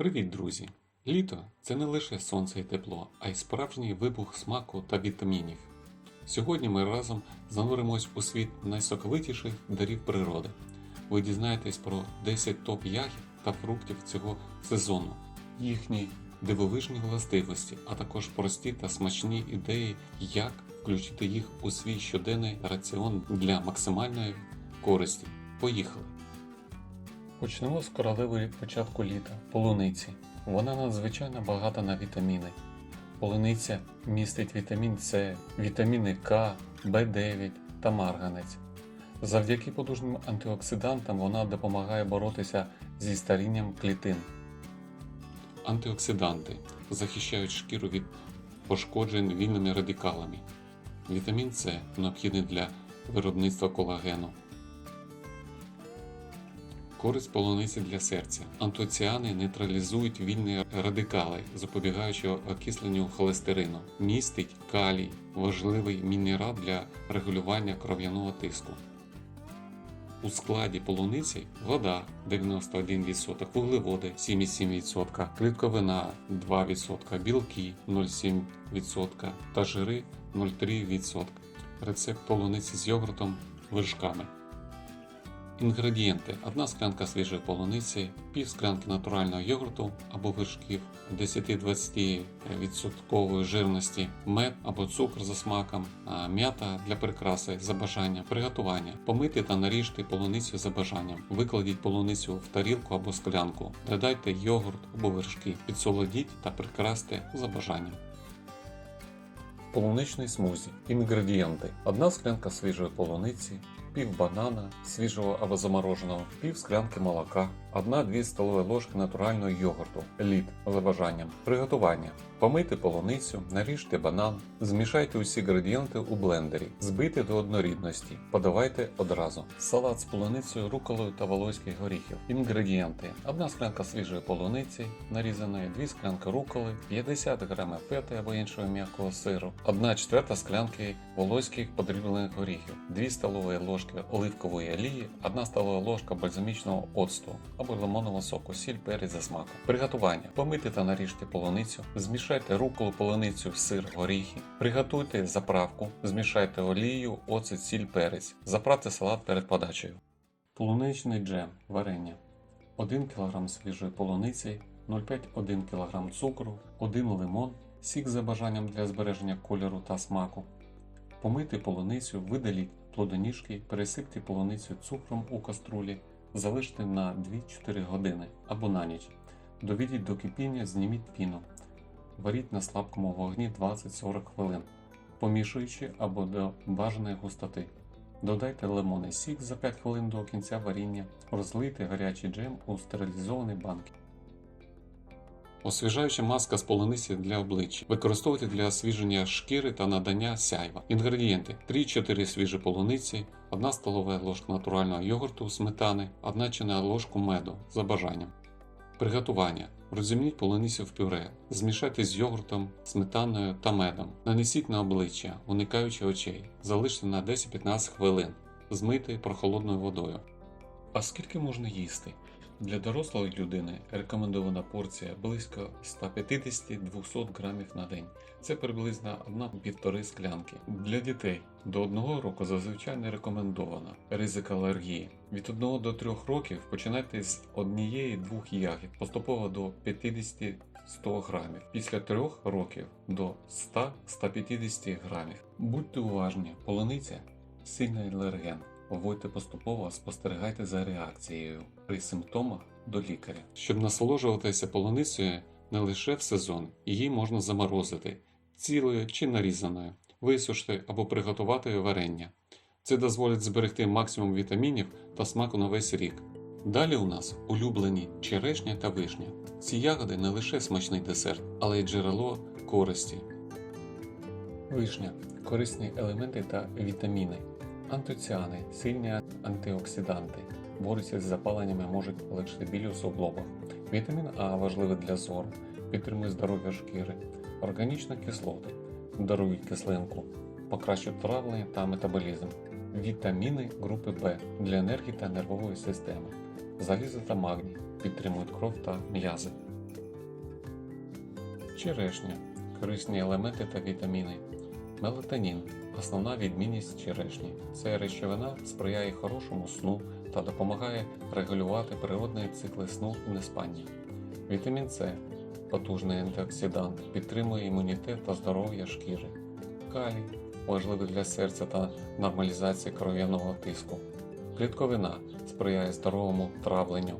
Привіт, друзі! Літо це не лише сонце і тепло, а й справжній вибух смаку та вітамінів. Сьогодні ми разом зануримось у світ найсоковитіших дарів природи. Ви дізнаєтесь про 10 топ ягід та фруктів цього сезону, їхні дивовижні властивості, а також прості та смачні ідеї, як включити їх у свій щоденний раціон для максимальної користі. Поїхали! Почнемо з королеви початку літа полуниці. Вона надзвичайно багата на вітаміни. Полуниця містить вітамін С, вітаміни К, В9 та марганець. Завдяки потужним антиоксидантам вона допомагає боротися зі старінням клітин. Антиоксиданти захищають шкіру від пошкоджень вільними радикалами. Вітамін С необхідний для виробництва колагену. Користь полуниці для серця. Антоціани нейтралізують вільні радикали, запобігаючи окисленню холестерину. Містить калій, важливий мінерал для регулювання кров'яного тиску. У складі полуниці вода 91%, вуглеводи 7,7%, клітковина 2%, білки 0,7% та жири 0,3%. Рецепт полуниці з йогуртом вершками. Інгредієнти: 1 склянка свіжої полуниці, пів склянки натурального йогурту або вершків 10-20% жирності, мед або цукор за смаком, м'ята для прикраси за бажанням, приготування. Помити та наріжте полуницю за бажанням. Викладіть полуницю в тарілку або склянку. Додайте йогурт або вершки, підсолодіть та прикрасьте за бажанням. Полуничний смузі. Інгредієнти: 1 склянка свіжої полуниці, пів банана, свіжого або замороженого, пів склянки молока, 1-2 столові ложки натурального йогурту, лід за бажанням. Приготування. Помийте полуницю, наріжте банан, змішайте усі інгредієнти у блендері, збийте до однорідності, подавайте одразу. Салат з полуницею, руколою та волоських горіхів. Інгредієнти: 1 склянка свіжої полуниці, нарізаної, 2 склянки руколи, 50 г фети або іншого м'якого сиру, 1 четверта склянки волоських подріблених горіхів, 2 столові ложки оливкової олії, 1 столова ложка бальзамічного оцту або лимонного соку, сіль, перець за смаком. Приготування. Помийте та наріжте полуницю, змішайте руколу, полуницю, сир, горіхи. Приготуйте заправку, змішайте олію, оцет, сіль, перець. Заправте салат перед подачею. Полуничний джем варення. 1 кг свіжої полуниці, 0,5-1 кг цукру, 1 лимон, сік за бажанням для збереження кольору та смаку. Помийте полуницю, видаліть плодоніжки, пересипте полуницю цукром у каструлі, залиште на 2-4 години або на ніч. Доведіть до кипіння, зніміть піну. Варіть на слабкому вогні 20-40 хвилин, помішуючи або до бажаної густоти. Додайте лимонний сік за 5 хвилин до кінця варіння, розлийте гарячий джем у стерилізовані банки. Освіжаюча маска з полуниці для обличчя. Використовуйте для освіження шкіри та надання сяйва. Інгредієнти: 3-4 свіжі полуниці, 1 столова ложка натурального йогурту сметани, 1 чайна ложку меду за бажанням. Приготування. Розімніть полуницю в пюре, змішайте з йогуртом, сметаною та медом. Нанесіть на обличчя, уникаючи очей. Залиште на 10-15 хвилин. Змийте прохолодною водою. А скільки можна їсти? Для дорослої людини рекомендована порція близько 150-200 грамів на день. Це приблизно 1-1,5 склянки. Для дітей до 1 року зазвичай не рекомендовано. Ризик алергії. Від 1 до 3 років починайте з однієї-двох ягід, поступово до 50-100 грамів. Після 3 років до 100-150 грамів. Будьте уважні, полуниця сильний алерген. Вводьте поступово, спостерігайте за реакцією при симптомах до лікаря. Щоб насолоджуватися полуницею не лише в сезон, її можна заморозити цілою чи нарізаною, висушити або приготувати варення. Це дозволить зберегти максимум вітамінів та смаку на весь рік. Далі у нас улюблені черешня та вишня. Ці ягоди не лише смачний десерт, але й джерело користі. Вишня корисні елементи та вітаміни. Антоціани, сильні антиоксиданти, борються з запаленнями, можуть полегшити біль у суглобах. Вітамін А важливий для зору, підтримує здоров'я шкіри, органічні кислоти, дарують кислинку, покращують травлення та метаболізм. Вітаміни групи В для енергії та нервової системи. Залізо та магній підтримують кров та м'язи. Черешня. Корисні елементи та вітаміни. Мелатонін. Основна відмінність черешні. Ця речовина сприяє хорошому сну та допомагає регулювати природні цикли сну і неспання. Вітамін С потужний антиоксидант, підтримує імунітет та здоров'я шкіри. Калій важливий для серця та нормалізації кров'яного тиску. Клітковина сприяє здоровому травленню.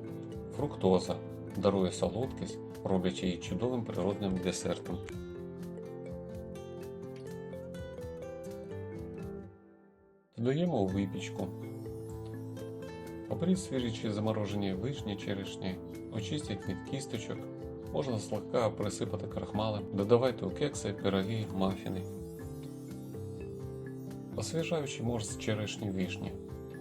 Фруктоза дарує солодкість, роблячи її чудовим природним десертом. Додаємо випічку. Оберіть свіжі чи заморожені вишні, черешні, очистіть від кісточок, можна слегка присипати крахмалем, додавайте у кекси, пироги, мафіни. Освіжаючий морс з черешні вишні.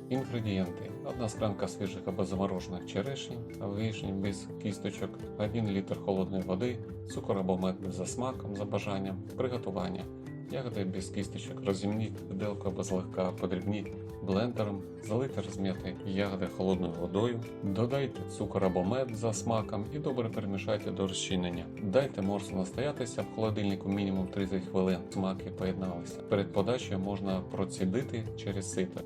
Інгредієнти: 1 склянка свіжих або заморожених черешень, вишні без кісточок, 1 літр холодної води, цукор або мед за смаком, за бажанням, приготування. Ягоди без кісточок розімніть виделку або злегка подрібніть блендером, залийте розм'яти ягоди холодною водою, додайте цукор або мед за смаком і добре перемішайте до розчинення. Дайте морсу настоятися в холодильнику мінімум 30 хвилин. Смаки поєдналися. Перед подачею можна процідити через сито.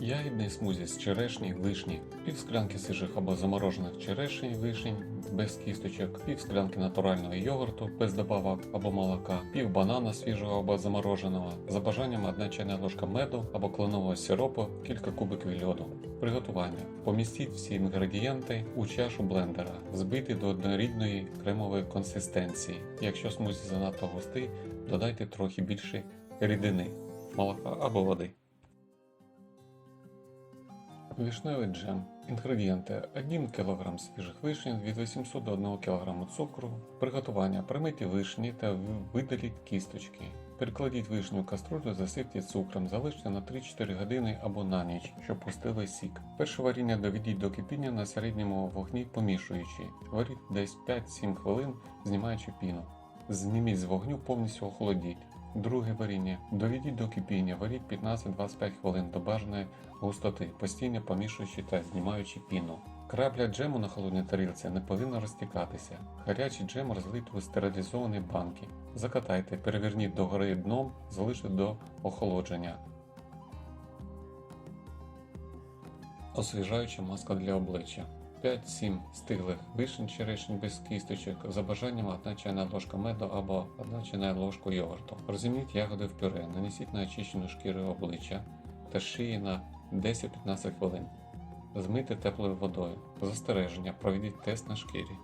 Ягідний смузі з черешні, вишні, пів склянки свіжих або заморожених черешень, вишень без кісточок, пів склянки натурального йогурту без добавок або молока, пів банана свіжого або замороженого, за бажанням 1 чайна ложка меду або кленового сиропу, кілька кубиків льоду. Приготування. Помістіть всі інгредієнти у чашу блендера, збити до однорідної кремової консистенції. Якщо смузі занадто густий, додайте трохи більше рідини, молока або води. Вишневий джем. Інгредієнти: 1 кг свіжих вишень від 800 до 1 кг цукру. Приготування: примийте вишні та видаліть кісточки. Перекладіть вишню в каструлю, засипте цукром, залиште на 3-4 години або на ніч, щоб пустили сік. Перше варіння доведіть до кипіння на середньому вогні, помішуючи. Варіть десь 5-7 хвилин, знімаючи піну. Зніміть з вогню, повністю охолодіть. Друге варіння. Доведіть до кипіння, варіть 15-25 хвилин до бажаної густоти, постійно помішуючи та знімаючи піну. Крапля джему на холодній тарілці не повинна розтікатися. Гарячий джем розлийте у стерилізовані банки. Закатайте, переверніть догори дном, залиште до охолодження. Освіжаюча маска для обличчя. 5-7 стиглих вишень черешень без кісточок, за бажанням 1 чайна ложка меду або 1 чайна ложка йогурту. Розімніть ягоди в пюре, нанесіть на очищену шкіру обличчя та шиї на 10-15 хвилин. Змийте теплою водою. Застереження, проведіть тест на шкірі.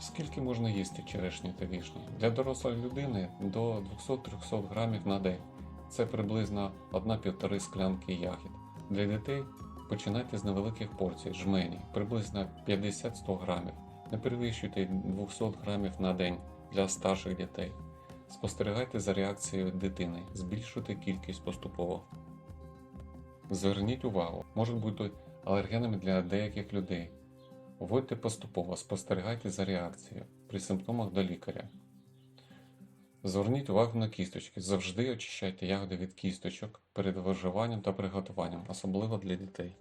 Скільки можна їсти черешні та вішні? Для дорослої людини до 200-300 грамів на день. Це приблизно 1-1,5 склянки ягід. Для дітей починайте з невеликих порцій, жмені, приблизно 50-100 грамів. Не перевищуйте 200 грамів на день для старших дітей. Спостерігайте за реакцією дитини, збільшуйте кількість поступово. Зверніть увагу, можуть бути алергенами для деяких людей. Вводьте поступово, спостерігайте за реакцією при симптомах до лікаря. Зверніть увагу на кісточки. Завжди очищайте ягоди від кісточок перед виживанням та приготуванням, особливо для дітей.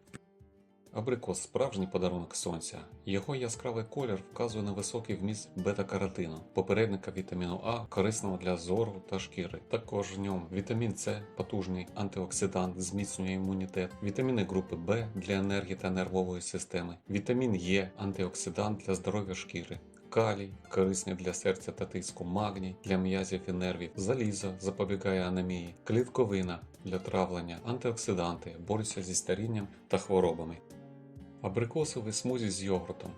Абрикос справжній подарунок сонця. Його яскравий колір вказує на високий вміст бета-каротину, попередника вітаміну А, корисного для зору та шкіри. Також в ньому вітамін С, потужний антиоксидант, зміцнює імунітет, вітаміни групи В для енергії та нервової системи, вітамін Е, антиоксидант для здоров'я шкіри. Калій, корисний для серця та тиску, магній для м'язів і нервів, залізо запобігає анемії, клітковина для травлення, антиоксиданти, борються зі старінням та хворобами. Абрикосовий смузі з йогуртом.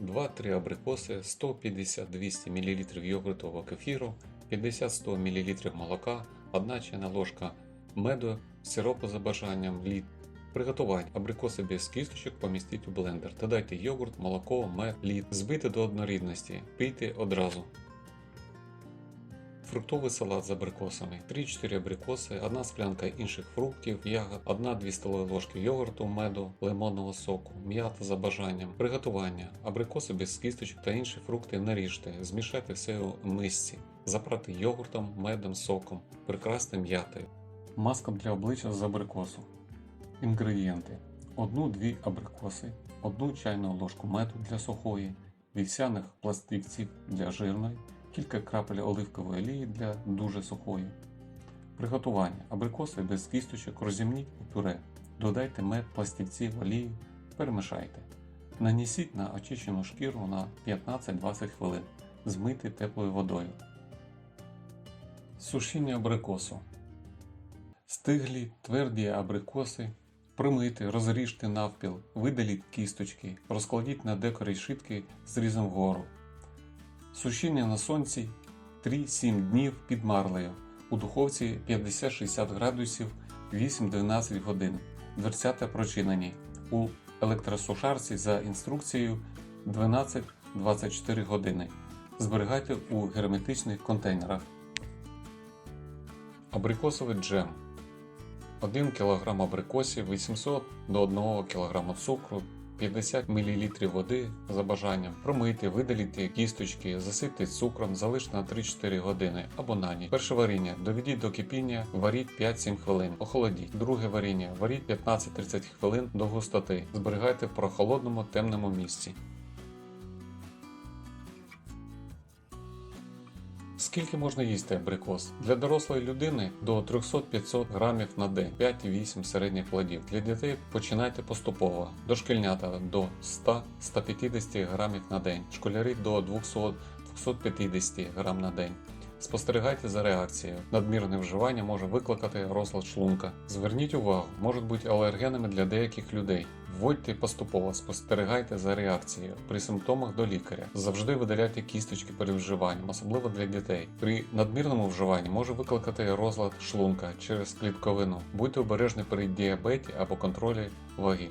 2-3 абрикоси, 150-200 мл йогуртового кефіру, 50-100 мл молока, 1 чайна ложка меду, сиропу за бажанням, лід. Приготування абрикоси без кісточок помістіть у блендер. Додайте йогурт, молоко, мед, лід, збити до однорідності, пийте одразу. Фруктовий салат з абрикосами. 3-4 абрикоси, 1 склянка інших фруктів, ягод, 1-2 столові ложки йогурту, меду, лимонного соку, м'ята за бажанням. Приготування. Абрикоси без кісточок та інші фрукти наріжте, змішайте все у мисці. Запрати йогуртом, медом, соком, прикрасти м'ятою. Маска для обличчя з абрикосу. Інгредієнти: 1-2 абрикоси, 1 чайну ложку меду для сухої, вівсяних пластівців для жирної, кілька крапель оливкової олії для дуже сухої. Приготування абрикоси без кісточок розімніть у пюре. Додайте мед, пластівці, олію, перемішайте. Нанесіть на очищену шкіру на 15-20 хвилин. Змийте теплою водою. Сушіння абрикосу. Стиглі, тверді абрикоси. Промийте, розріжте навпіл, видаліть кісточки, розкладіть на декорі шитки зрізом вгору. Сушіння на сонці 3-7 днів під марлею. У духовці 50-60 градусів 8-12 годин. Дверцята прочинені. У електросушарці за інструкцією 12-24 години. Зберігайте у герметичних контейнерах. Абрикосовий джем. 1 кг абрикосів, 800 до 1 кг цукру, 50 мл води за бажанням. Промийте, видаліть кісточки, засипте цукром, залиште на 3-4 години або на ніч. Перше варіння. Доведіть до кипіння, варіть 5-7 хвилин. Охолодіть. Друге варіння. Варіть 15-30 хвилин до густоти. Зберігайте в прохолодному темному місці. Скільки можна їсти абрикос? Для дорослої людини до 300-500 грамів на день, 5-8 середніх плодів. Для дітей починайте поступово. Дошкільнята до 100-150 грамів на день, школярі до 200-250 грам на день. Спостерігайте за реакцією. Надмірне вживання може викликати розлад шлунка. Зверніть увагу, можуть бути алергенами для деяких людей. Вводьте поступово, спостерігайте за реакцією. При симптомах до лікаря. Завжди видаляйте кісточки перед вживанням, особливо для дітей. При надмірному вживанні може викликати розлад шлунка через клітковину. Будьте обережні при діабеті або контролі ваги.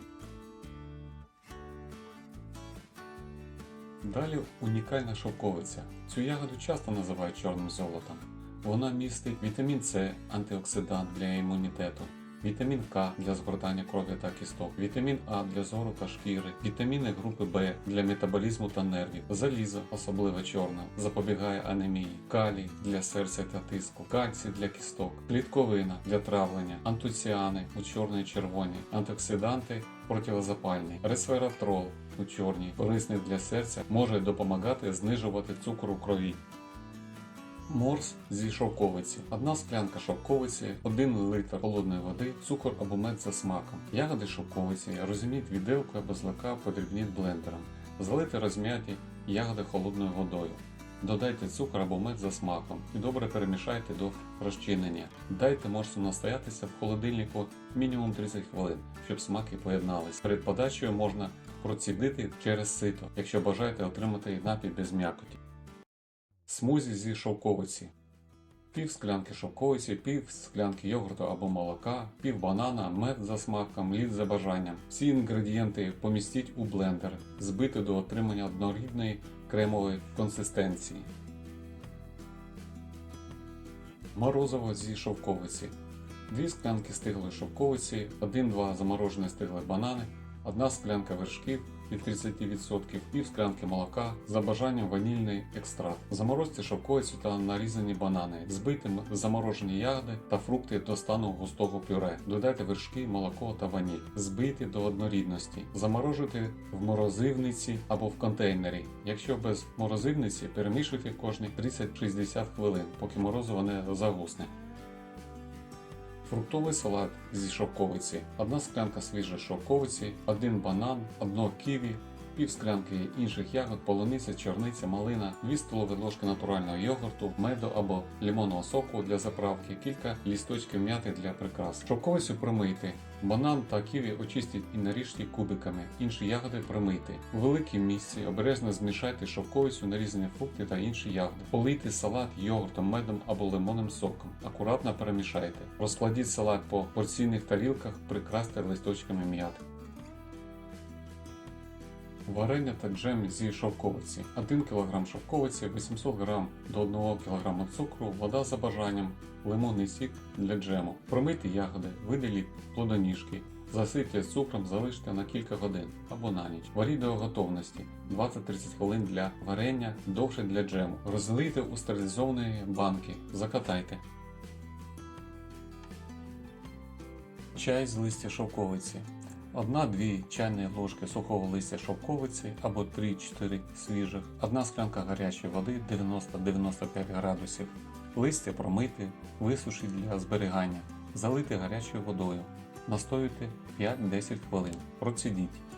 Далі унікальна шовковиця. Цю ягоду часто називають чорним золотом. Вона містить вітамін С, антиоксидант для імунітету, вітамін К для згортання крові та кісток, вітамін А для зору та шкіри, вітаміни групи Б для метаболізму та нервів, залізо, особливо чорне, запобігає анемії, калій для серця та тиску, кальцій для кісток, клітковина для травлення, антоціани у чорній червоній, антиоксиданти противозапальні, ресвератрол у чорній, корисний для серця, може допомагати знижувати цукор у крові. Морс зі шовковиці. Одна склянка шовковиці, 1 литр холодної води, цукор або мед за смаком. Ягоди шовковиці розімніть віделкою або злака подрібніть блендером. Залити розм'яті ягоди холодною водою. Додайте цукор або мед за смаком і добре перемішайте до розчинення. Дайте морсу настоятися в холодильнику мінімум 30 хвилин, щоб смаки поєднались. Перед подачею можна процідити через сито, якщо бажаєте отримати напій без м'якоті. Смузі зі шовковиці. Пів склянки шовковиці, пів склянки йогурту або молока, пів банана, мед за смаком, лід за бажанням. Всі інгредієнти помістіть у блендер, збити до отримання однорідної кремової консистенції. Морозиво зі шовковиці. 2 склянки стиглої шовковиці, 1-2 заморожені стигли банани, 1 склянка вершків від 30%, пів склянки молока, за бажанням ванільний екстракт. Заморозьте шовковицю та нарізані банани, збийте заморожені ягоди та фрукти до стану густого пюре. Додайте вершки, молоко та ваніль. Збийте до однорідності. Заморожуйте в морозивниці або в контейнері. Якщо без морозивниці, перемішуйте кожні 30-60 хвилин, поки морозиво не загусне. Фруктовий салат зі шовковиці, одна склянка свіжої шовковиці, один банан, одно ківі, пів склянки інших ягод, полуниця, чорниця, малина, 2 столові ложки натурального йогурту, меду або лимонного соку для заправки, кілька лісточків м'яти для прикрас. Шовковицю промийте. Банан та ківі очистіть і наріжте кубиками, інші ягоди промийте. У великій місці обережно змішайте шовковицю, нарізані фрукти та інші ягоди. Полийте салат йогуртом, медом або лимонним соком. Акуратно перемішайте. Розкладіть салат по порційних тарілках, прикрасьте листочками м'яти. Варення та джем зі шовковиці. 1 кг шовковиці, 800 г до 1 кг цукру, вода за бажанням, лимонний сік для джему. Промийте ягоди, видаліть плодоніжки, засипте цукром, залиште на кілька годин або на ніч. Варіть до готовності 20-30 хвилин для варення, довше для джему. Розлийте у стерилізовані банки, закатайте. Чай з листя шовковиці. 1-2 чайні ложки сухого листя шовковиці або 3-4 свіжих, 1 склянка гарячої води 90-95 градусів, листя промити, висушити для зберігання, залити гарячою водою, настоюйте 5-10 хвилин, процідіть.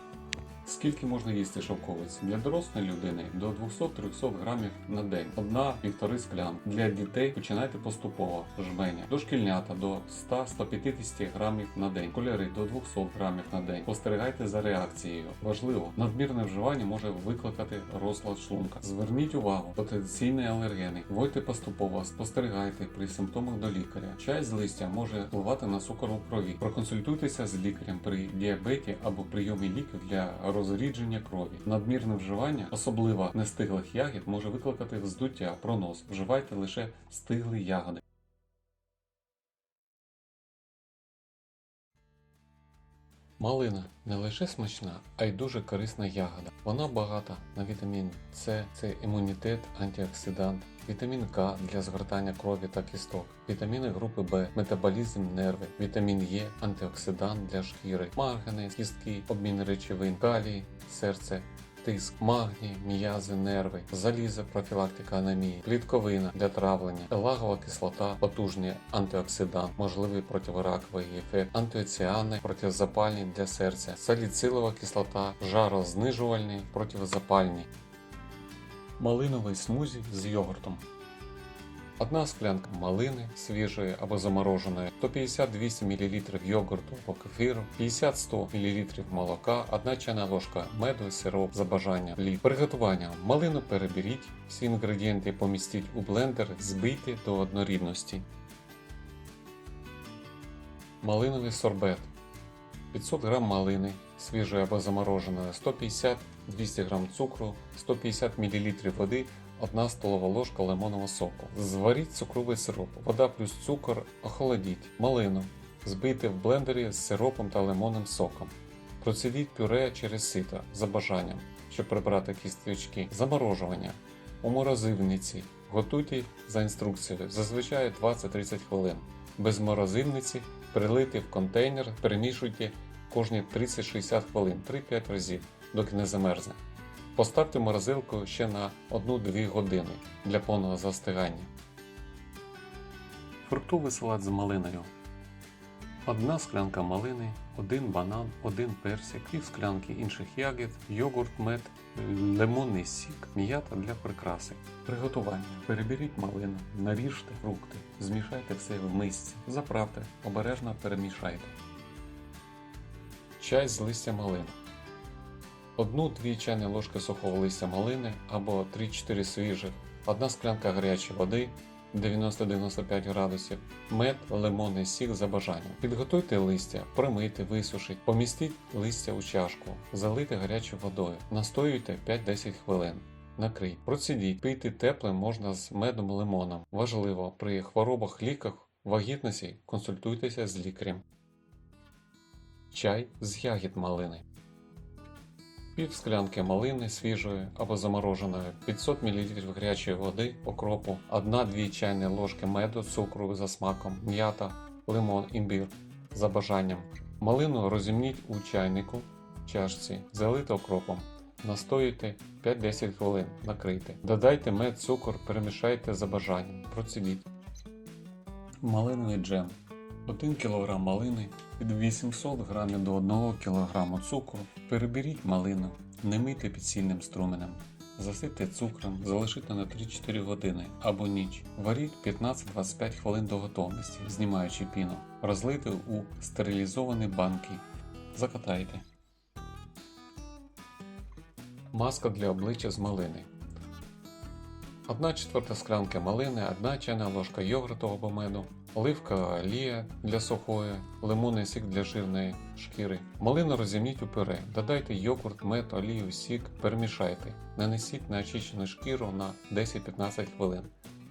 Скільки можна їсти шовковиць? Для дорослої людини до 200-300 грамів на день, одна-півтори склянки. Для дітей починайте поступово жменя. Дошкільнята до 100-150 грамів на день, школяри до 200 грамів на день. Спостерігайте за реакцією. Важливо, надмірне вживання може викликати розлад шлунка. Зверніть увагу, потенційні алергени. Вводьте поступово, спостерігайте при симптомах до лікаря. Чай з листя може впливати на цукор у крові. Проконсультуйтеся з лікарем при діабеті або прийомі ліків для розрідження крові. Надмірне вживання, особливо нестиглих ягід, може викликати вздуття, пронос. Вживайте лише стиглі ягоди. Малина не лише смачна, а й дуже корисна ягода. Вона багата на вітамін С, це імунітет, антиоксидант, вітамін К для згортання крові та кісток, вітаміни групи Б, метаболізм нерви, вітамін Е, антиоксидант для шкіри, марганець, кістки, обмін речовин, калій, серце. Тиск, магній, м'язи, нерви, залізо, профілактика анемії, клітковина для травлення, елагова кислота, потужний антиоксидант, можливий противораковий ефект, антиоціани, протизапальні для серця, саліцилова кислота, жарознижувальний, протизапальний. Малиновий смузі з йогуртом. Одна склянка малини свіжої або замороженої, 150-200 мл йогурту або кефіру, 50-100 мл молока, 1 чайна ложка меду, сироп за бажанням. Лід. Приготування. Малину переберіть, всі інгредієнти помістіть у блендер, збийте до однорідності. Малиновий сорбет. 500 г малини свіжої або замороженої, 150-200 г цукру, 150 мл води, 1 столова ложка лимонного соку. Зваріть цукровий сироп, вода плюс цукор, охолодіть, малину, збийте в блендері з сиропом та лимонним соком. Процідіть пюре через сито за бажанням, щоб прибрати кісточки. Заморожування. У морозильниці. Готуйте за інструкцією, зазвичай 20-30 хвилин. Без морозильниці перелийте в контейнер, перемішуйте кожні 30-60 хвилин 3-5 разів, доки не замерзне. Поставте морозилку ще на 1-2 години для повного застигання. Фруктовий салат з малиною. Одна склянка малини, один банан, один персик, пів склянки інших ягід, йогурт, мед, лимонний сік, м'ята для прикраси. Приготування. Переберіть малину, наріжте фрукти, змішайте все в мисці, заправте, обережно перемішайте. Чай з листя малини. Одну-дві чайні ложки сухого листя малини або 3-4 свіжих, одна склянка гарячої води 90-95 градусів, мед, лимонний сік за бажанням. Підготуйте листя, промийте, висушіть, помістіть листя у чашку, залийте гарячою водою, настоюйте 5-10 хвилин. Накрий, процідіть, пийте тепле можна з медом лимоном. Важливо, при хворобах ліках, вагітності консультуйтеся з лікарем. Чай з ягід малини. Пів склянки малини свіжої або замороженої, 500 мл гарячої води, окропу, 1-2 чайні ложки меду, цукру за смаком, м'ята, лимон, імбір за бажанням. Малину розімніть у чайнику, чашці, залийте окропом. Настоюйте 5-10 хвилин, накрийте. Додайте мед, цукор, перемішайте за бажанням. Процідіть. Малиновий джем. 1 кг малини від 800 г до 1 кг цукру. Переберіть малину, не мийте під сильним струменем. Засипте цукром, залишите на 3-4 години або ніч. Варіть 15-25 хвилин до готовності, знімаючи піну. Розлийте у стерилізовані банки. Закатайте. Маска для обличчя з малини. 1 четверта склянки малини, 1 чайна ложка йогурту або меду, оливка олія для сухої, лимонний сік для жирної шкіри. Малину розімніть у пюре, додайте йогурт, мед, олію, сік, перемішайте. Нанесіть на очищену шкіру на 10-15 хвилин.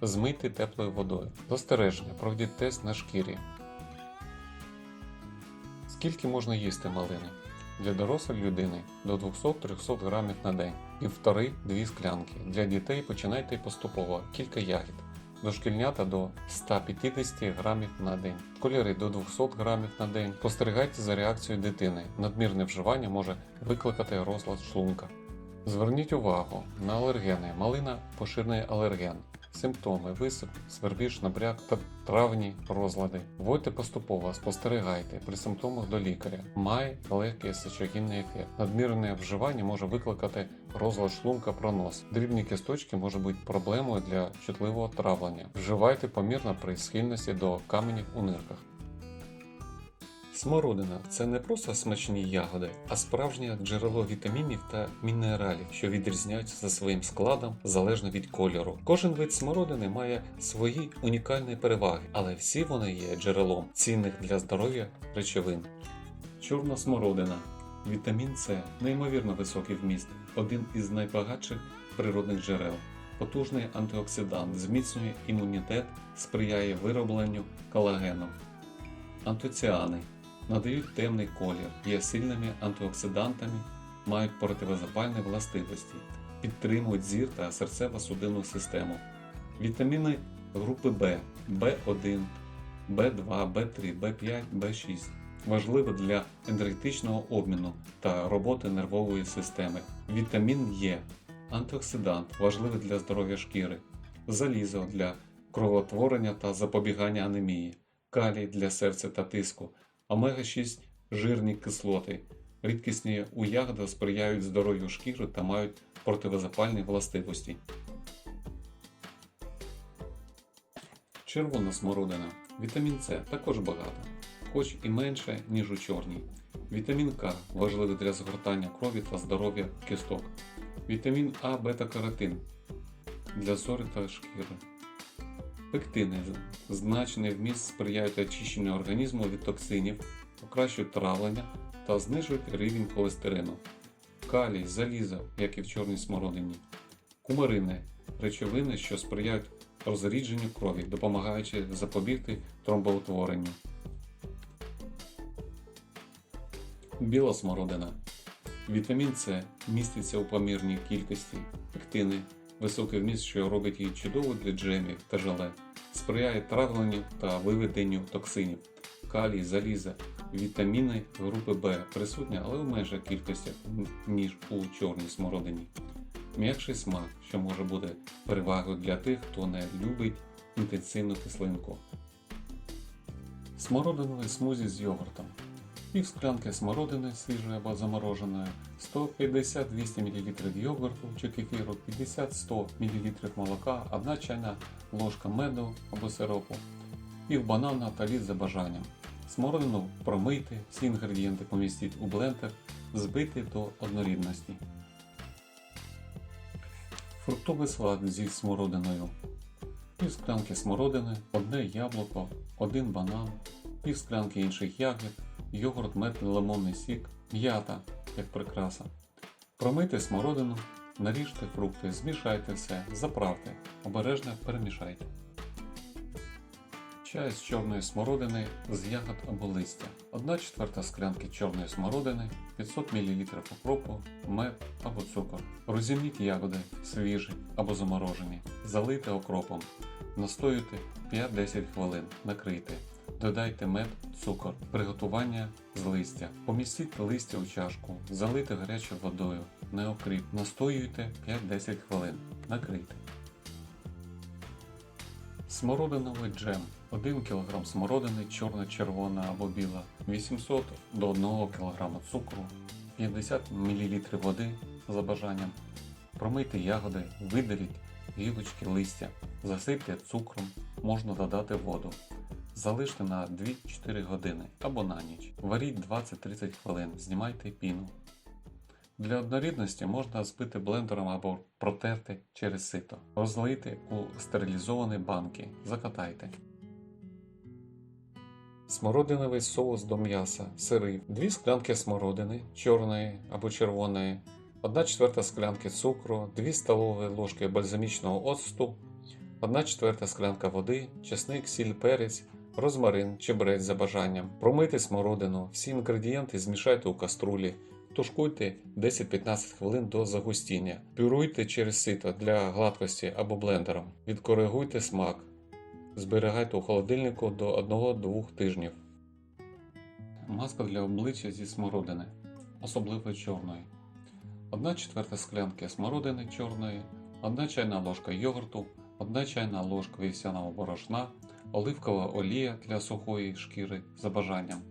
Змийте теплою водою. Застереження, проведіть тест на шкірі. Скільки можна їсти малини? Для дорослої людини до 200-300 грамів на день, півтори-дві склянки. Для дітей починайте поступово, кілька ягід. Дошкільнята до 150 грамів на день, школяри до 200 грамів на день. Спостерігайте за реакцією дитини. Надмірне вживання може викликати розлад шлунка. Зверніть увагу на алергени. Малина поширений алерген. Симптоми висип, свербіж, набряк та травні розлади. Вводьте поступово, спостерігайте при симптомах до лікаря. Має легкий сечогінний ефект. Надмірне вживання може викликати розлад шлунка пронос. Дрібні кісточки можуть бути проблемою для чутливого травлення. Вживайте помірно при схильності до каменів у нирках. Смородина це не просто смачні ягоди, а справжнє джерело вітамінів та мінералів, що відрізняються за своїм складом залежно від кольору. Кожен вид смородини має свої унікальні переваги, але всі вони є джерелом цінних для здоров'я речовин. Чорна смородина. Вітамін С неймовірно високий вміст, один із найбагатших природних джерел. Потужний антиоксидант зміцнює імунітет, сприяє виробленню колагену. Антоціани надають темний колір, є сильними антиоксидантами, мають противозапальні властивості, підтримують зір та серцево-судинну систему. Вітаміни групи В, В1, В2, В3, В5, В6 важливі для енергетичного обміну та роботи нервової системи. Вітамін Е антиоксидант важливий для здоров'я шкіри, залізо для кровотворення та запобігання анемії, калій для серця та тиску, омега-6 жирні кислоти. Рідкісні у ягодах сприяють здоров'ю шкіри та мають противозапальні властивості. Червона смородина. Вітамін С також багато, хоч і менше, ніж у чорній. Вітамін К важливий для згортання крові та здоров'я кісток. Вітамін А бета-каротин для зору та шкіри. Пектини значний вміст сприяють очищенню організму від токсинів, покращують травлення та знижують рівень холестерину. Калій, залізо, як і в чорній смородині. Кумарини речовини, що сприяють розрідженню крові, допомагаючи запобігти тромбоутворенню. Біла смородина. Вітамін С міститься у помірній кількості. Пектини високий вміст, що робить її чудово для джемів та желе, сприяє травленню та виведенню токсинів, калій, заліза, вітаміни групи В присутні, але в менших кількостях, ніж у чорній смородині. М'якший смак, що може бути перевагою для тих, хто не любить інтенсивну кислинку. Смородиновий смузі з йогуртом. Пів склянки смородини свіжої або замороженої, 150-200 мл йогурту чи кефіру, 50-100 мл молока, 1 чайна ложка меду або сиропу, пів банана та лід за бажанням. Смородину промийте, всі інгредієнти помістіть у блендер, збити до однорідності. Фруктовий салат зі смородиною. Пів склянки смородини, одне яблуко, один банан, пів склянки інших ягід, йогурт, мед, лимонний сік, м'ята, як прикраса. Промийте смородину, наріжте фрукти, змішайте все, заправте, обережно перемішайте. Чай з чорної смородини з ягод або листя. 1 четверта склянки чорної смородини, 500 мл укропу, мед або цукор. Розімніть ягоди свіжі або заморожені, залийте окропом. Настоюйте 5-10 хвилин, накрийте. Додайте мед, цукор, приготування з листя. Помістіть листя у чашку, залийте гарячою водою, не окріп. Настоюйте 5-10 хвилин, накрийте. Смородиновий джем. 1 кг смородини, чорна, червона або біла, 800 до 1 кг цукру, 50 мл води за бажанням. Промийте ягоди, видаліть гілочки листя, засипте цукром, можна додати воду. Залиште на 2-4 години або на ніч. Варіть 20-30 хвилин, знімайте піну. Для однорідності можна збити блендером або протерти через сито. Розлийте у стерилізовані банки, закатайте. Смородиновий соус до м'яса, сири, 2 склянки смородини, чорної або червоної, 1 четверта склянки цукру, 2 столові ложки бальзамічного оцту, 1 четверта склянка води, чесник, сіль, перець, розмарин, чебрець за бажанням. Промийте смородину, всі інгредієнти змішайте у каструлі. Тушкуйте 10-15 хвилин до загустіння. Пюруйте через сито для гладкості або блендером. Відкоригуйте смак. Зберігайте у холодильнику до 1-2 тижнів. Маска для обличчя зі смородини, особливо чорної. 1 четверта склянки смородини чорної, 1 чайна ложка йогурту, 1 чайна ложка вівсяного борошна, оливкова олія для сухої шкіри за бажанням.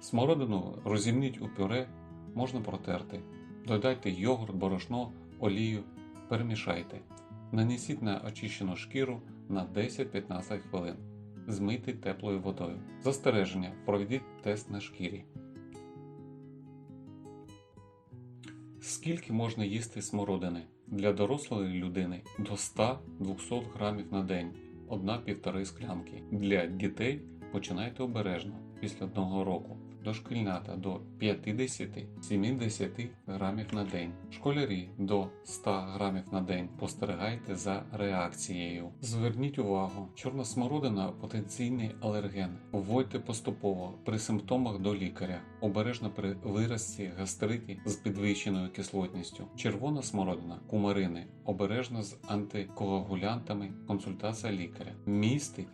Смородину розімніть у пюре, можна протерти. Додайте йогурт, борошно, олію, перемішайте. Нанесіть на очищену шкіру на 10-15 хвилин. Змийте теплою водою. Застереження. Проведіть тест на шкірі. Скільки можна їсти смородини? Для дорослої людини до 100-200 грамів на день, 1-1,5 склянки. Для дітей починайте обережно після одного року. Дошкільнята до 50-70 грамів на день. Школярі до 100 грамів на день. Спостерігайте за реакцією. Зверніть увагу, чорна смородина потенційний алерген. Вводьте поступово при симптомах до лікаря. Обережно при виразці гастриті з підвищеною кислотністю. Червона смородина, кумарини. Обережно з антикоагулянтами. Консультація лікаря. Містить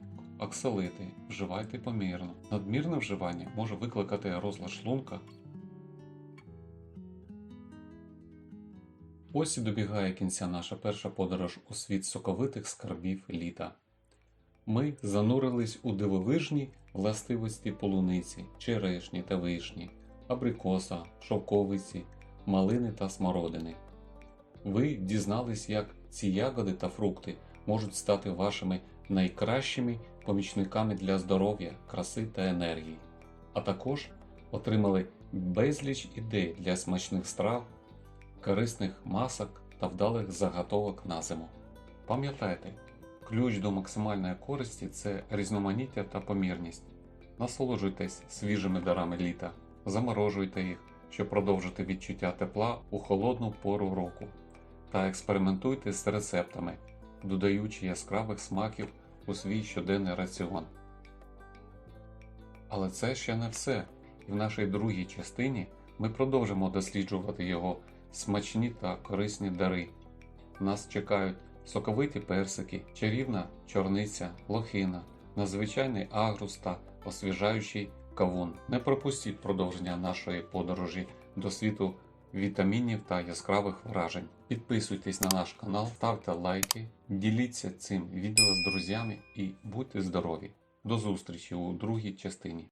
оксалити вживайте помірно. Надмірне вживання може викликати розлад шлунка. Ось і добігає кінця наша перша подорож у світ соковитих скарбів літа. Ми занурились у дивовижні властивості полуниці, черешні та вишні, абрикоса, шовковиці, малини та смородини. Ви дізнались, як ці ягоди та фрукти можуть стати вашими найкращими помічниками для здоров'я, краси та енергії, а також отримали безліч ідей для смачних страв, корисних масок та вдалих заготовок на зиму. Пам'ятайте, ключ до максимальної користі це різноманіття та помірність. Насолоджуйтесь свіжими дарами літа, заморожуйте їх, щоб продовжити відчуття тепла у холодну пору року, та експериментуйте з рецептами, додаючи яскравих смаків у свій щоденний раціон. Але це ще не все. І в нашій другій частині ми продовжимо досліджувати його смачні та корисні дари. Нас чекають соковиті персики, чарівна чорниця, лохина, надзвичайний агрус та освіжаючий кавун. Не пропустіть продовження нашої подорожі до світу вітамінів та яскравих вражень. Підписуйтесь на наш канал, ставте лайки, діліться цим відео з друзями і будьте здорові! До зустрічі у другій частині.